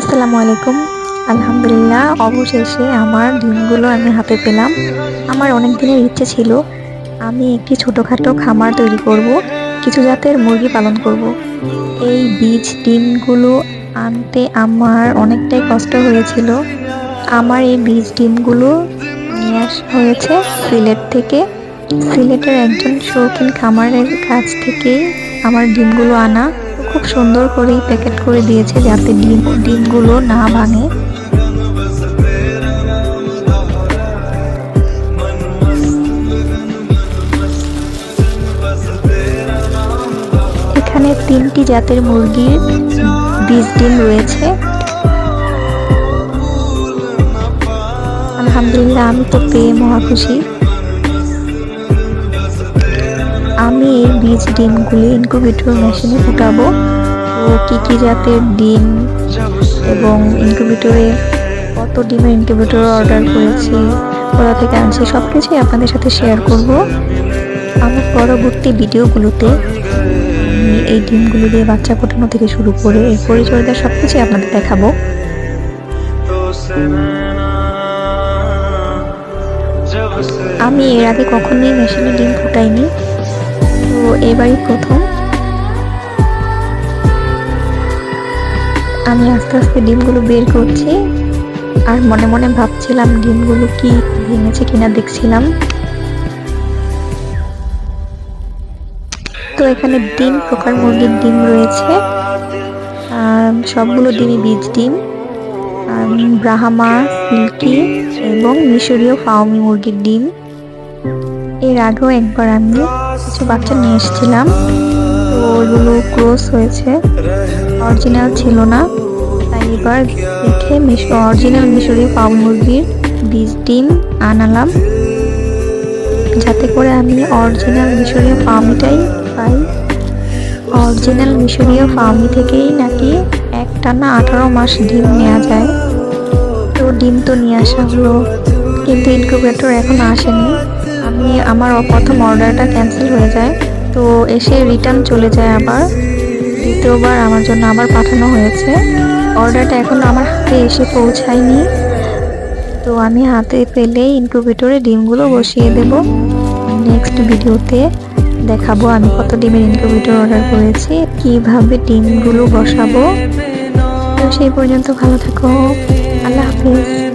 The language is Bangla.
আসসালামু আলাইকুম। আলহামদুলিল্লাহ, অবশেষে আমার ডিমগুলো আমি হাতে পেলাম। আমার অনেক দিনের ইচ্ছে ছিল, আমি একটি ছোটোখাটো খামার তৈরি করব, কিছু জাতের মুরগি পালন করব। এই বীজ ডিমগুলো আনতে আমার অনেকটাই কষ্ট হয়েছিল। আমার এই বীজ ডিমগুলো নিয়ে আসা হয়েছে সিলেট থেকে। সিলেটের একজন শৌখিন খামারের কাছ থেকেই আমার ডিমগুলো আনা। খুব সুন্দর করেই প্যাকেট করে দিয়েছে যাতে ডিম, ডিমগুলো না ভাঙে। এখানে তিনটি জাতের মুরগির বীজ ডিম রয়েছে। আলহামদুলিল্লাহ, আমি তো পেয়ে মহা খুশি। এই বীজ ডিমগুলি ইনকুবেটর মেশিনে ফুটাবো। তো কী কী জাতের ডিম এবং ইনকুবেটরে কত ডিমের ইনকিউবেটর অর্ডার করেছি কোথা থেকে আনছি সব কিছুই আপনাদের সাথে শেয়ার করব। আমার পরবর্তী ভিডিওগুলোতে এই ডিমগুলো দিয়ে বাচ্চা ফোটানো থেকে শুরু করে এর পরিচর্যা সব কিছুই আপনাদের দেখাবো। আমি এর আগে কখনোই মেশিনে ডিম ফুটাইনি। এবারই প্রথম। আমি আস্তে আস্তে ডিমগুলো বের করছি আর মনে মনে ভাবছিলাম ডিমগুলো কি ভেঙেছে কিনা দেখছিলাম। তো এখানে ডিম প্রকার মুরগির ডিম রয়েছে। সবগুলো ডিমই বীজ ডিম। ব্রাহামা, সিল্কি এবং মিশরীয় ফাউমি মুরগির ডিম। এর আগেও একবার আমি কিছু বাচ্চা নিয়ে এসেছিলাম। তো ওইগুলো ক্রস হয়েছে। অরিজিনাল ছিল না। তাই এবার দেখে অরিজিনাল মিশরীয় পাউ মুরগির বীজ, ডিম আনালাম। যাতে করে আমি অরিজিনাল মিশরীয় ফার্মিটাই পাই। অরিজিনাল মিশরীয় ফার্মি থেকেই নাকি এক টানা আঠারো মাস ডিম নেওয়া যায়। তো ডিম তো নিয়ে আসা হলো। কিন্তু ইনকিউবেটর এখন আসেনি। আমার প্রথম অর্ডারটা ক্যান্সেল হয়ে যায়। তো এসে রিটার্ন চলে যায় আবার। দ্বিতীয়বার আমার জন্য আবার পাঠানো হয়েছে। অর্ডারটা এখনও আমার হাতে এসে পৌঁছায়নি। তো আমি হাতে পেলে ইনকিউবেটরে ডিমগুলো বসিয়ে দেব। নেক্সট ভিডিওতে দেখাবো আমি কত ডিমের ইনকিউবেটর অর্ডার করেছি, কীভাবে ডিমগুলো বসাবো। তো সেই পর্যন্ত ভালো থাকো। আল্লাহ হাফিজ।